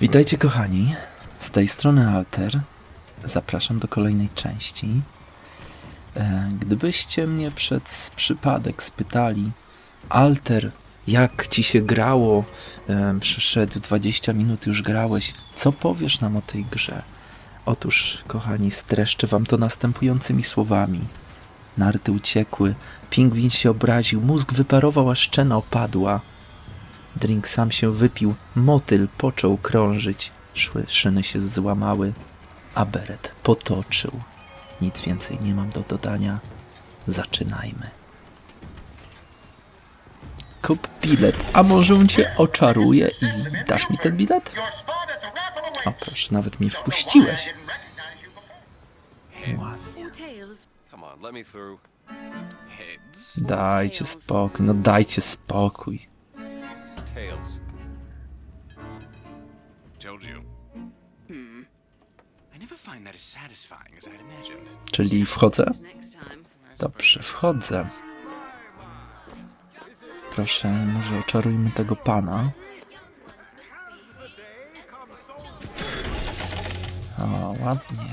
Witajcie kochani, z tej strony Alter. Zapraszam do kolejnej części. E, Gdybyście mnie przez przypadek spytali, Alter, jak ci się grało? E, Przyszedł 20 minut, już grałeś. Co powiesz nam o tej grze? Otóż, kochani, streszczę wam to następującymi słowami. Narty uciekły, pingwin się obraził, mózg wyparował, a szczena opadła. Drink sam się wypił, motyl począł krążyć, szły szyny się złamały, a beret potoczył. Nic więcej nie mam do dodania. Zaczynajmy. Kup bilet, a może on cię oczaruje i dasz mi ten bilet? O proszę, nawet mnie wpuściłeś. Dajcie spokój, no dajcie spokój. Tails. Told you. I never find that as satisfying as I'd imagined. Czyli wchodzę? Dobrze, wchodzę. Proszę, może oczarujmy tego pana. O, ładnie.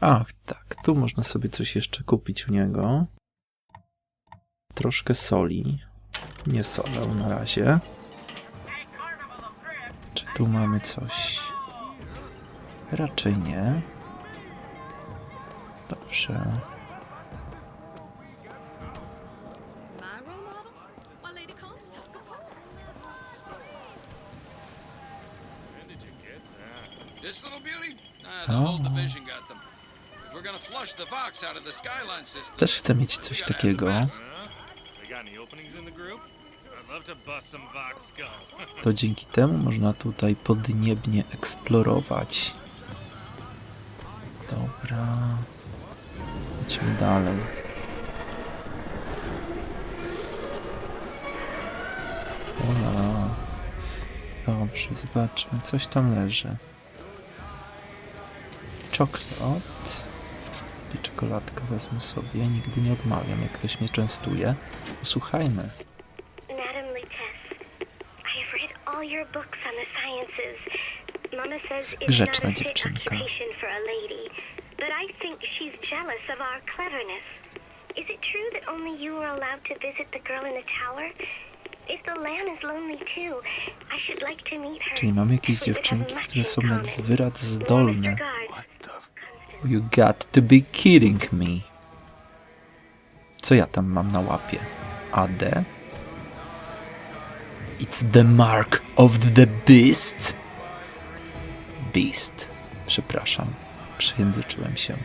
Ach, tu można sobie coś jeszcze kupić u niego. Troszkę soli. Nie solę na razie. Czy tu mamy coś? Raczej nie. Dobrze. This little beauty? The whole division got them. Też chcę mieć coś takiego. To dzięki temu można tutaj podniebnie eksplorować. Dobra. Idźmy dalej. Ola. Dobrze, zobaczmy. Coś tam leży. Czoklat. Czekoladkę wezmę sobie. Nigdy nie odmawiam, jak ktoś mnie częstuje. Posłuchajmy. Madam Lutece, I have read all your books on the sciences. Mama says it's Grzeczna not a fit dziewczynka. occupation for a lady, but I think she's jealous of our cleverness. Is it true that only you were allowed to visit the girl in the tower? If the lamb is lonely too, I should like to meet her. Czyli mamy jakieś dziewczynki, które są Warmest zdolne. regards, Constance. You got to be kidding me. Co ja tam mam na łapie? AD? It's the mark of the beast? Beast. Przepraszam. Przejęzyczyłem się.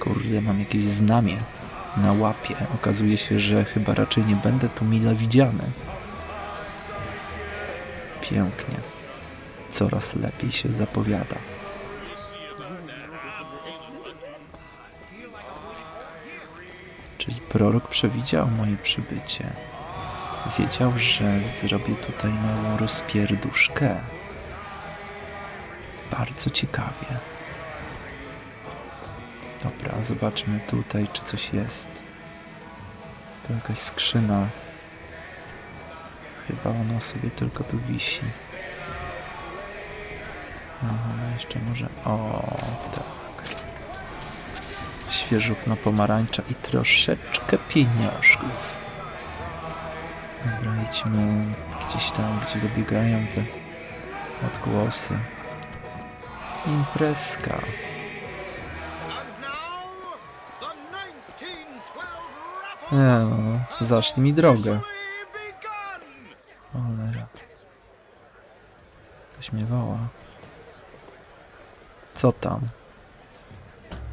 Kurde, mam jakieś znamie na łapie. Okazuje się, że chyba raczej nie będę tu mile widziany. Pięknie. Coraz lepiej się zapowiada. Prorok przewidział moje przybycie. Wiedział, że zrobię tutaj małą rozpierduszkę. Bardzo ciekawie. Dobra, zobaczmy tutaj, czy coś jest. Tu jakaś skrzyna. Chyba ona sobie tylko tu wisi. Aha, jeszcze może... O, tak świeżutna pomarańcza i troszeczkę pieniążków. Dobra, idźmy gdzieś tam, gdzie dobiegają te odgłosy. Imprezka. Nie no, zaszli mi drogę. Cholera. Ktoś mnie woła. Co tam?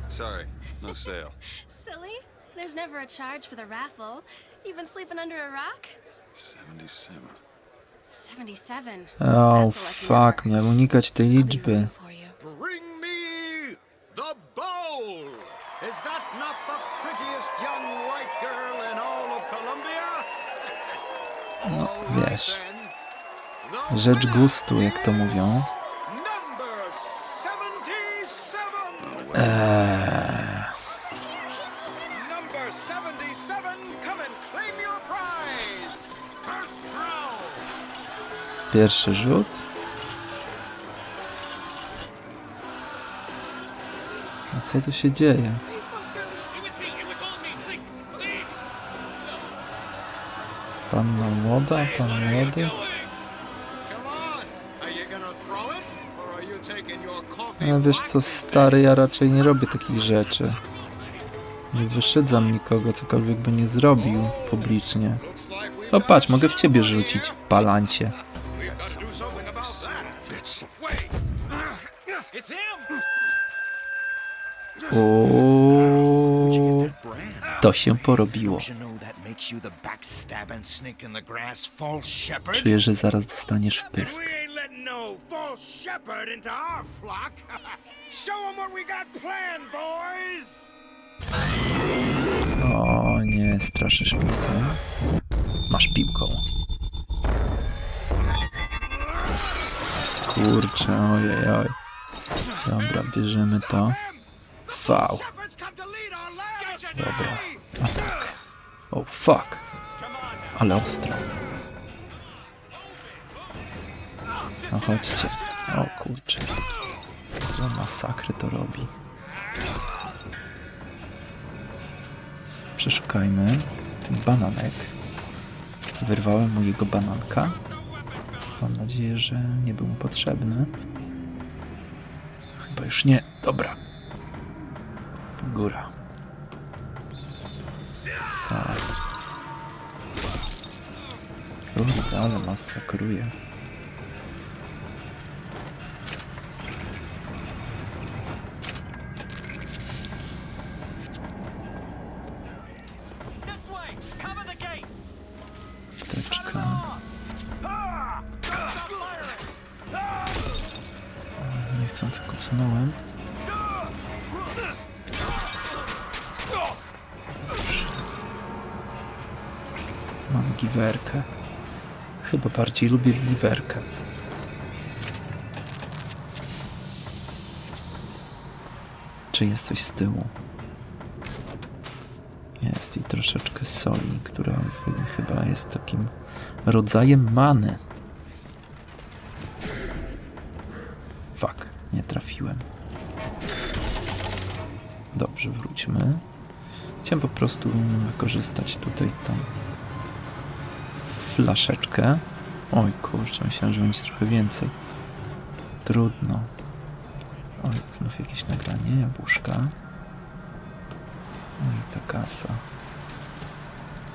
Sorry, no sale. Silly? There's never a charge for the raffle. You've been sleeping under a rock? 77. 77. Oh, fuck, miałem unikać tej liczby. Bring me the bowl! Is that not the prettiest young white girl in all of Columbia? No, wiesz, rzecz gustu, jak to mówią. Number 77! Eee, Pierwszy rzut. A co tu się dzieje? Panna młoda, pan młody. No wiesz co, stary, ja raczej nie robię takich rzeczy. Nie wyszydzam nikogo, cokolwiek by nie zrobił publicznie. No patrz, mogę w ciebie rzucić, palancie. We've got to do something about that. Bitch. Wait. It's him. Uuu, to się porobiło. Czuję, że zaraz dostaniesz w pysk. No. O nie, straszysz mnie tym. Masz piłką. Kurczę, ojej, oj. Dobra, bierzemy to. Fał. Dobra. Atak. O, fuck. Ale ostro. No chodźcie. O kurczę. Co masakry to robi. Przeszukajmy. Bananek. Wyrwałem mu jego bananka. Mam nadzieję, że nie był mu potrzebny. Chyba już nie. Dobra. Góra. Sal. Kurde, ale masakruje. Niechcący kucnąłem. Mam giwerkę. Chyba bardziej lubię giwerkę. Czy jest coś z tyłu? Jest i troszeczkę soli, która chyba jest takim rodzajem many. Dobrze, wróćmy. Chciałem po prostu wykorzystać tutaj tą flaszeczkę. Oj kurczę, myślałem, że będzie trochę więcej. Trudno. Oj, znów jakieś nagranie, jabłuszka. No i ta kasa.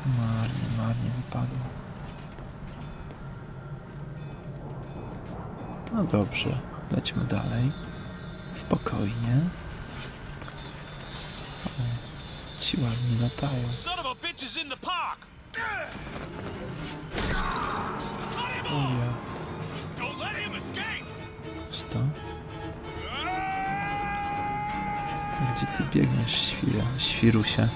Marnie, marnie wypadło. No dobrze, lećmy dalej. Spokojnie. O, ci ładni latają. Oja, pusto. Gdzie ty biegniesz, świrę, świrusie?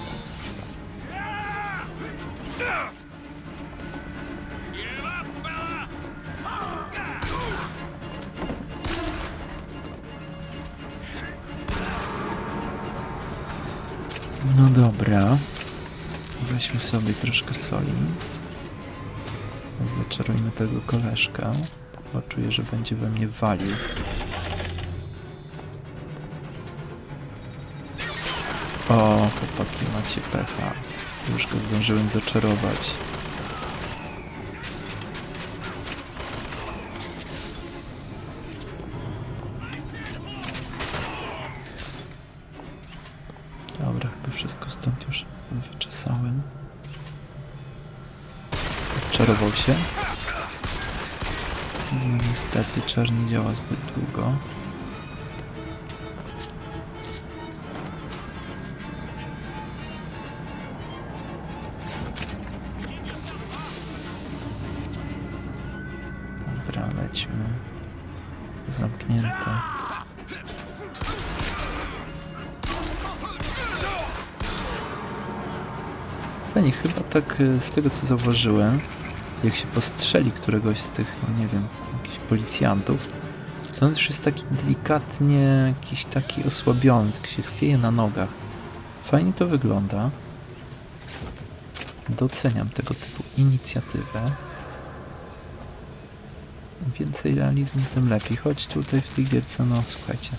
Dobra. Weźmy sobie troszkę soli. Zaczarujmy tego koleżka, bo czuję, że będzie we mnie walił. O, chłopaki, macie pecha. Już go zdążyłem zaczarować. Się. No niestety czar nie działa zbyt długo. Dobra, lećmy. Zamknięte. Fajnie, chyba tak y, z tego co zauważyłem, jak się postrzeli któregoś z tych, no nie wiem, jakichś policjantów, to on już jest taki delikatnie jakiś taki osłabiony, tak się chwieje na nogach. Fajnie to wygląda. Doceniam tego typu inicjatywę. Więcej realizmu, tym lepiej. Choć tutaj w tej gierce, no słuchajcie,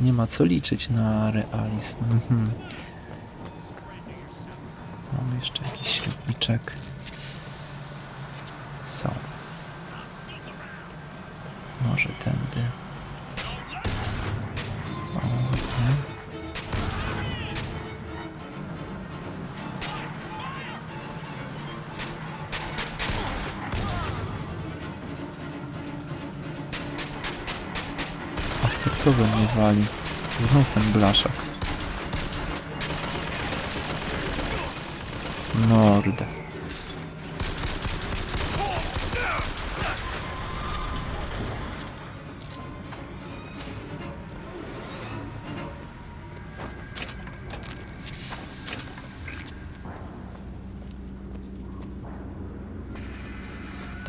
nie ma co liczyć na realizm. Mhm. Mamy jeszcze jakiś średniczek. Są. Może tędy. O, nie. Ach, mnie wali. Znów ten blaszak. Mordę.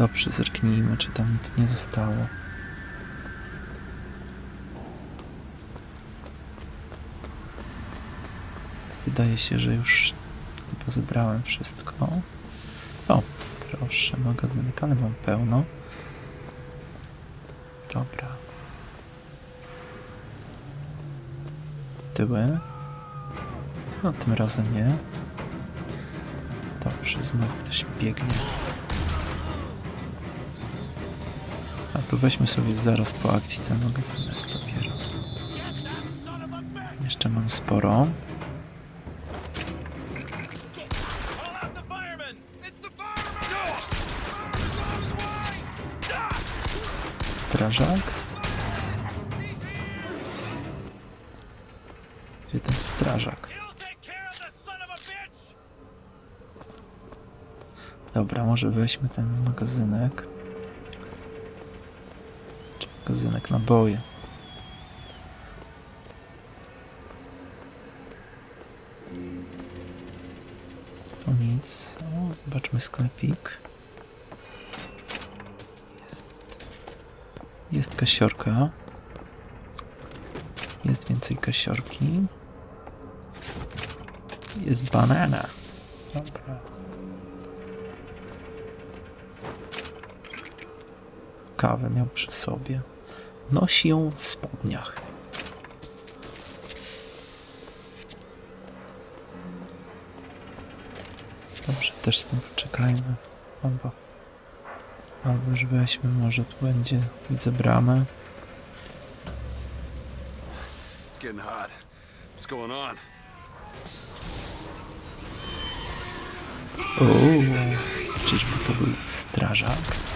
Dobrze, zerknijmy, czy tam nic nie zostało. Wydaje się, że już chyba wszystko. O, proszę, magazynek, ale mam pełno. Dobra. Tyły. No, tym razem nie. Dobrze, znowu ktoś biegnie. A to weźmy sobie zaraz po akcji ten magazynek dopiero. Jeszcze mam sporo. Strażak? Gdzie ten strażak? Dobra, może weźmy ten magazynek. Magazynek naboje. To nic. O, zobaczmy sklepik. Jest. Jest kasiorka. Jest więcej kasiorki. Jest banana. Dobra. Kawę miał przy sobie. Nosi ją w spodniach. Dobrze, też z tym poczekajmy. Albo, albo już weźmy, może tu będzie, widzę bramę. It's getting hot. What's going on? Uuu, czyżby to był strażak?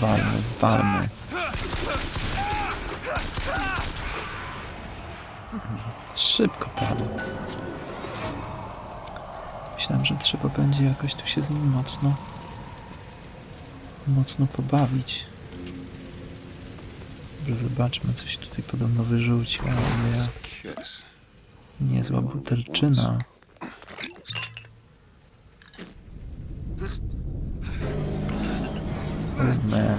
Walmy, walmy. Szybko padł. Myślałem, że trzeba będzie jakoś tu się z nim mocno mocno pobawić. Dobrze, zobaczmy, coś tutaj podobno wyrzucił, ale ja... Niezła butelczyna. Man.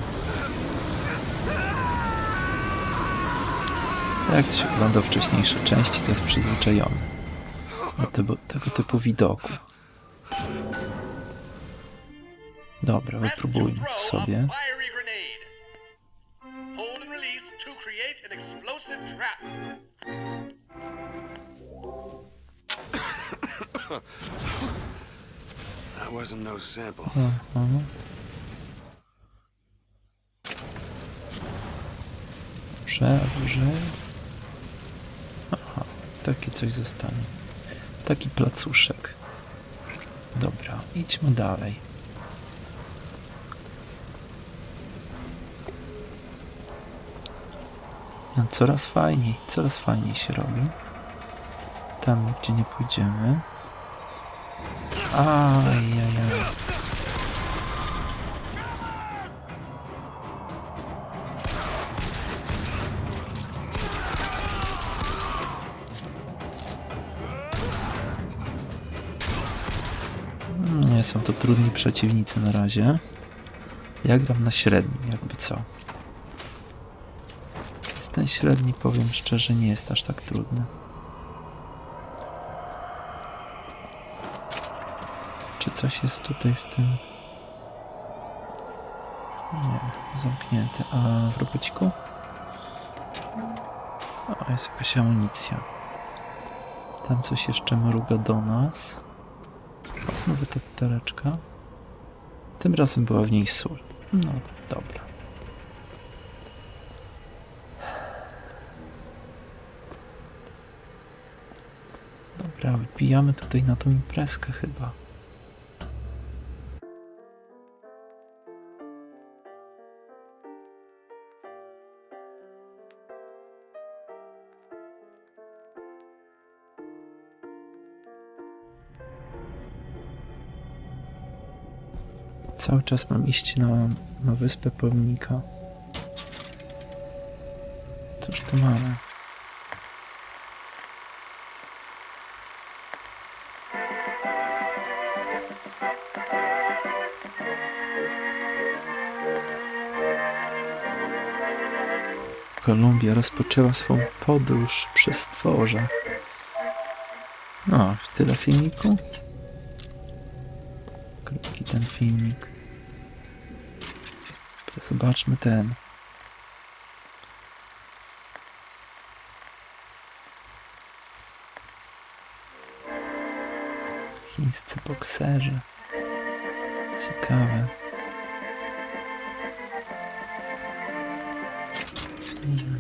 Jak to się ogląda wcześniejsze części, to jest przyzwyczajony do tego, tego typu widoku. Dobra, wypróbujmy to sobie. That wasn't no sample. Dobrze, dobrze. Aha, takie coś zostanie. Taki placuszek. Dobra, idźmy dalej. No, coraz fajniej, coraz fajniej się robi. Tam, gdzie nie pójdziemy. Ajajaj. Są to trudni przeciwnicy na razie. Ja gram na średnim, jakby co. Więc ten średni, powiem szczerze, nie jest aż tak trudny. coś jest tutaj w tym. Nie, zamknięte. A w robociku? O, jest jakaś amunicja. Tam coś jeszcze mruga do nas. Znowu ta buteleczka. Tym razem była w niej sól. No, dobra. Dobra, wbijamy tutaj na tą imprezkę chyba. Cały czas mam iść na, na wyspę pomnika. Cóż tu mamy? Kolumbia rozpoczęła swą podróż przez stworza. No, tyle filmiku? Krótki ten filmik. Teraz Zobaczmy ten. Chińscy bokserzy. Ciekawe. Mm.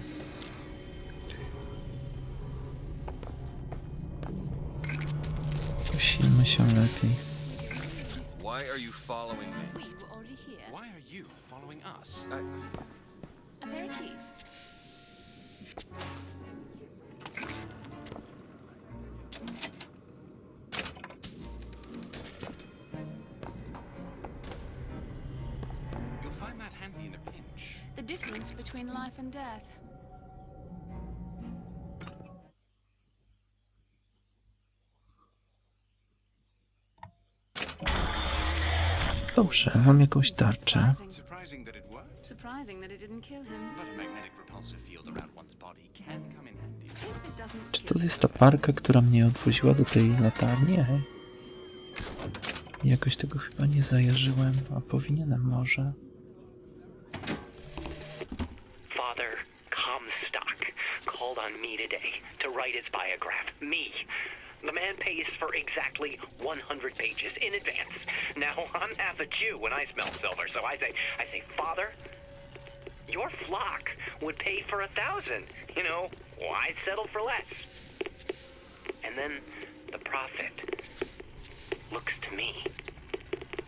Posilmy się lepiej. Why are you following me? We were already here. Why are you following us? Aperitif. You'll find that handy in a pinch. The difference between life and death. Handy. If it doesn't Czy to jest ta parka, która mnie odwoziła do tej latarni? Ej. Jakoś tego chyba nie zajarzyłem, a powinienem może. Father Comstock called on me today to write his biograph. Me. The man pays for exactly 100 pages in advance. Now, I'm half a Jew when I smell silver, so I say, I say, Father, your flock would pay for a thousand. You know, why settle for less? And then the prophet looks to me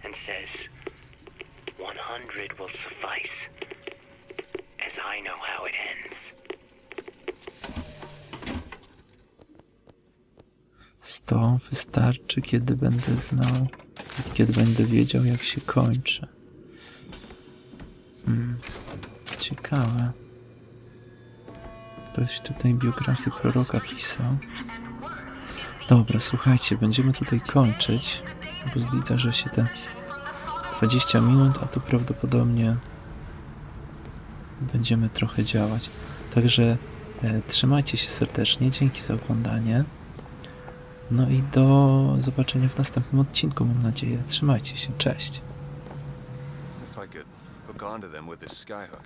and says, 100 will suffice as I know how it ends. Sto wystarczy, kiedy będę znał, kiedy będę wiedział, jak się kończy. Hmm, ciekawe. Ktoś tutaj biografię proroka pisał. Dobra, słuchajcie, będziemy tutaj kończyć, bo widzę, że się te 20 minut, a tu prawdopodobnie będziemy trochę działać. Także e, trzymajcie się serdecznie, dzięki za oglądanie. No i do zobaczenia w następnym odcinku, mam nadzieję. Trzymajcie się, cześć. If I could hook onto them with this skyhook.